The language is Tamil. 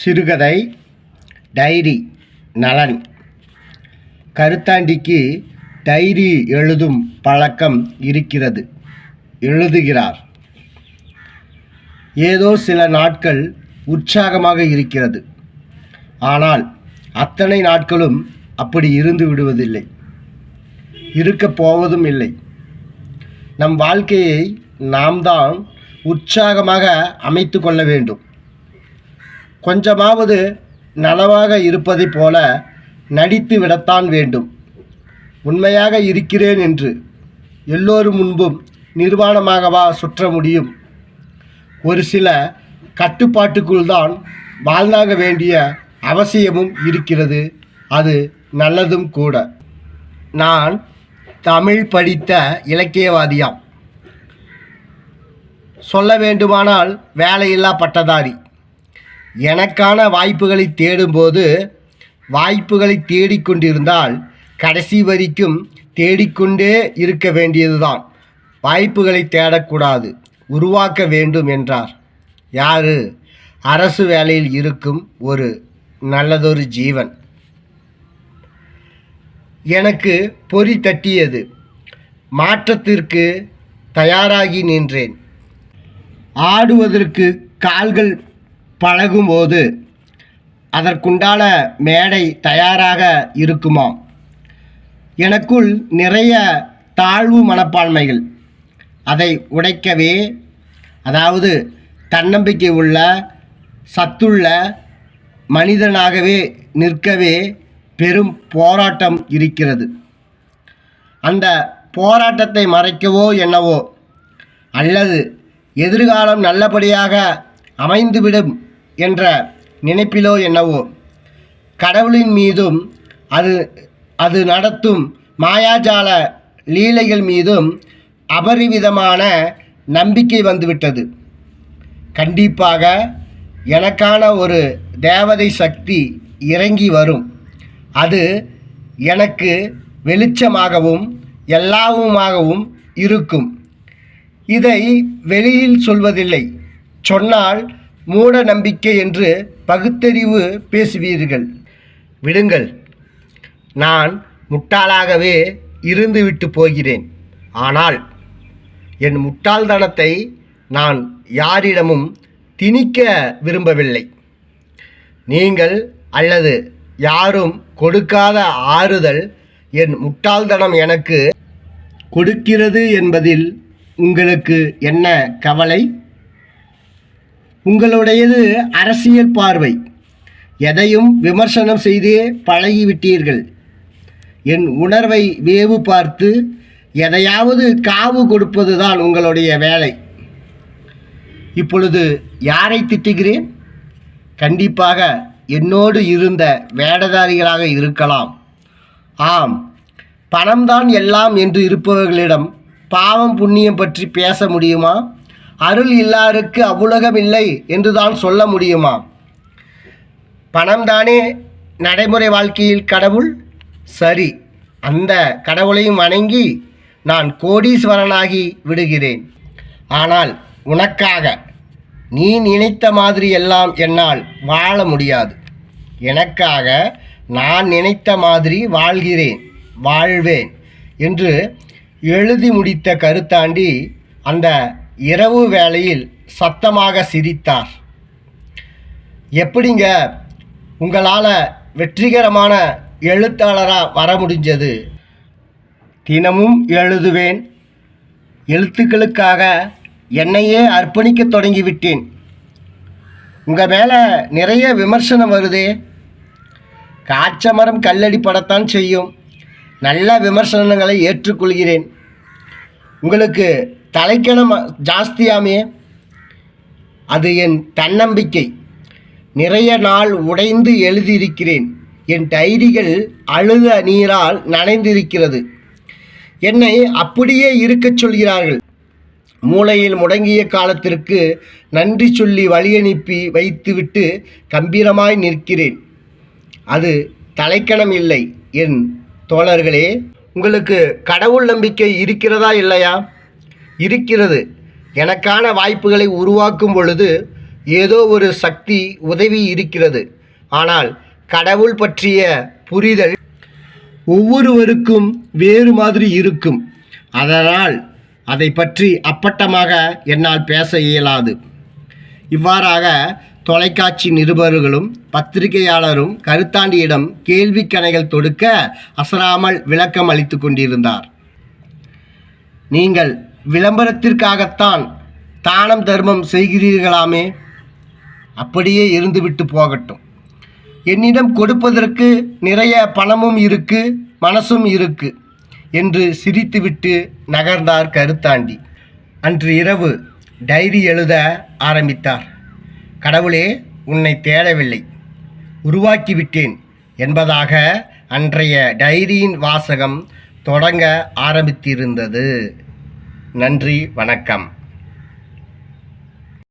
சிறுகதை டைரி நலன். கருத்தாண்டிக்கு டைரி எழுதும் பழக்கம் இருக்கிறது. எழுதுகிறார். ஏதோ சில நாட்கள் உற்சாகமாக இருக்கிறது. ஆனால் அத்தனை நாட்களும் அப்படி இருந்து விடுவதில்லை. இருக்கப் போவதும் இல்லை. நம் வாழ்க்கையை நாம் தான் உற்சாகமாக அமைத்து கொள்ள வேண்டும். கொஞ்சமாவது நனவாக இருப்பதைப் போல நடித்து விடத்தான் வேண்டும். உண்மையாக இருக்கிறேன் என்று எல்லோரும் முன்பும் நிர்வாணமாகவா சுற்ற முடியும். ஒரு சில கட்டுப்பாட்டுக்குள் தான் வாழ்ந்தாக வேண்டிய அவசியமும் இருக்கிறது. அது நல்லதும் கூட. நான் தமிழ் படித்த இலக்கியவாதியாம். சொல்ல வேண்டுமானால் வேலையில்லா பட்டதாரி. எனக்கான வாய்ப்புகளை தேடும்போது வாய்ப்புகளை தேடிக்கொண்டிருந்தால் கடைசி வரைக்கும் தேடிக்கொண்டே இருக்க வேண்டியதுதான். வாய்ப்புகளை தேடக்கூடாது. உருவாக்க வேண்டும் என்றார். யாரு? அரசு வேலையில் இருக்கும் ஒரு நல்லதொரு ஜீவன். எனக்கு பொறி தட்டியது. மாற்றத்திற்கு தயாராகி நின்றேன். ஆடுவதற்கு கால்கள் பழகும்போது அதற்குண்டான மேடை தயாராக இருக்குமாம். எனக்குள் நிறைய தாழ்வு மனப்பான்மைகள். அதை உடைக்கவே அதாவது தன்னம்பிக்கை உள்ள சத்துள்ள மனிதனாகவே நிற்கவே பெரும் போராட்டம் இருக்கிறது. அந்த போராட்டத்தை மறைக்கவோ என்னவோ அல்லது எதிர்காலம் நல்லபடியாக அமைந்துவிடும் என்ற நினைப்பிலோ என்னவோ. கடவுளின் மீதும் அது அது நடத்தும் மாயாஜால லீலைகள் மீதும் அபரிவிதமான நம்பிக்கை வந்துவிட்டது. கண்டிப்பாக எனக்கான ஒரு தேவதை சக்தி இறங்கி வரும். அது எனக்கு வெளிச்சமாகவும் எல்லாவுமாகவும் இருக்கும். இதை வெளியில் சொல்வதில்லை. சொன்னால் மூட நம்பிக்கை என்று பகுத்தறிவு பேசுவீர்கள். விடுங்கள். நான் முட்டாளாகவே இருந்துவிட்டு போகிறேன். ஆனால் என் முட்டாள்தனத்தை நான் யாரிடமும் திணிக்க விரும்பவில்லை. நீங்கள் அல்லது யாரும் கொடுக்காத ஆறுதல் என் முட்டாள்தனம் எனக்கு கொடுக்கிறது என்பதில் உங்களுக்கு என்ன கவலை? உங்களுடையது அரசியல் பார்வை. எதையும் விமர்சனம் செய்தே பழகிவிட்டீர்கள். என் உணர்வை வேவு பார்த்து எதையாவது காவு கொடுப்பதுதான் உங்களுடைய வேலை. இப்பொழுது யாரை திட்டுகிறேன்? கண்டிப்பாக என்னோடு இருந்த வேடதாரிகளாக இருக்கலாம். ஆம் பணம்தான் எல்லாம் என்று இருப்பவர்களிடம் பாவம் புண்ணியம் பற்றி பேச முடியுமா? அருள் இல்லாருக்கு அவ்வுலகம் இல்லை என்று தான் சொல்ல முடியுமா? பணம்தானே நடைமுறை வாழ்க்கையில் கடவுள்? சரி அந்த கடவுளையும் வணங்கி நான் கோடீஸ்வரனாகி விடுகிறேன். ஆனால் உனக்காக நீ நினைத்த மாதிரி எல்லாம் என்னால் வாழ முடியாது. எனக்காக நான் நினைத்த மாதிரி வாழ்கிறேன் வாழ்வேன் என்று எழுதி முடித்த கருத்தாண்டி அந்த இரவு வேளையில் சத்தமாக சிரித்தார். எப்படிங்க உங்களால் வெற்றிகரமான எழுத்தாளராக வர முடிஞ்சது? தினமும் எழுதுவேன். எழுத்துக்களுக்காக என்னையே அர்ப்பணிக்க தொடங்கிவிட்டேன். உங்கள் மேலே நிறைய விமர்சனம் வருதே. காய்ச்ச மரம் கல்லடி படத்தான் செய்யும். நல்ல விமர்சனங்களை ஏற்றுக்கொள்கிறேன். உங்களுக்கு தலைக்கணம் ஜாஸ்தியாமே அது என் தன்னம்பிக்கை. நிறைய நாள் உடைந்து எழுதியிருக்கிறேன். என் டைரிகள் அழுத நீரால் நனைந்திருக்கிறது. என்னை அப்படியே இருக்கச் சொல்கிறார்கள். மூளையில் முடங்கிய காலத்திற்கு நன்றி சொல்லி வழியனுப்பி வைத்துவிட்டு கம்பீரமாய் நிற்கிறேன். அது தலைக்கணம் இல்லை. என் தோழர்களே உங்களுக்கு கடவுள் நம்பிக்கை இருக்கிறதா இல்லையா? இருக்கிறது. எனக்கான வாய்ப்புகளை உருவாக்கும் பொழுது ஏதோ ஒரு சக்தி உதவி இருக்கிறது. ஆனால் கடவுள் பற்றிய புரிதல் ஒவ்வொருவருக்கும் வேறு மாதிரி இருக்கும். அதனால் அதை பற்றி அப்பட்டமாக என்னால் பேச இயலாது. இவ்வாறாக தொலைக்காட்சி நிருபர்களும் பத்திரிகையாளரும் கருத்தாண்டியிடம் கேள்விக்கணைகள் தொடுக்க அசராமல் விளக்கம் அளித்து கொண்டிருந்தார். நீங்கள் விளம்பரத்திற்காகத்தான் தானம் தர்மம் செய்கிறீர்களாமே? அப்படியே இருந்துவிட்டு போகட்டும். என்னிடம் கொடுப்பதற்கு நிறைய பணமும் இருக்கு மனசும் இருக்கு என்று சிரித்துவிட்டு நகர்ந்தார் கருத்தாண்டி. அன்று இரவு டைரி எழுத ஆரம்பித்தார். கடவுளே உன்னை தேடவில்லை. உருவாக்கிவிட்டேன் என்பதாக அன்றைய டைரியின் வாசகம் தொடங்க ஆரம்பித்திருந்தது. நன்றி வணக்கம்.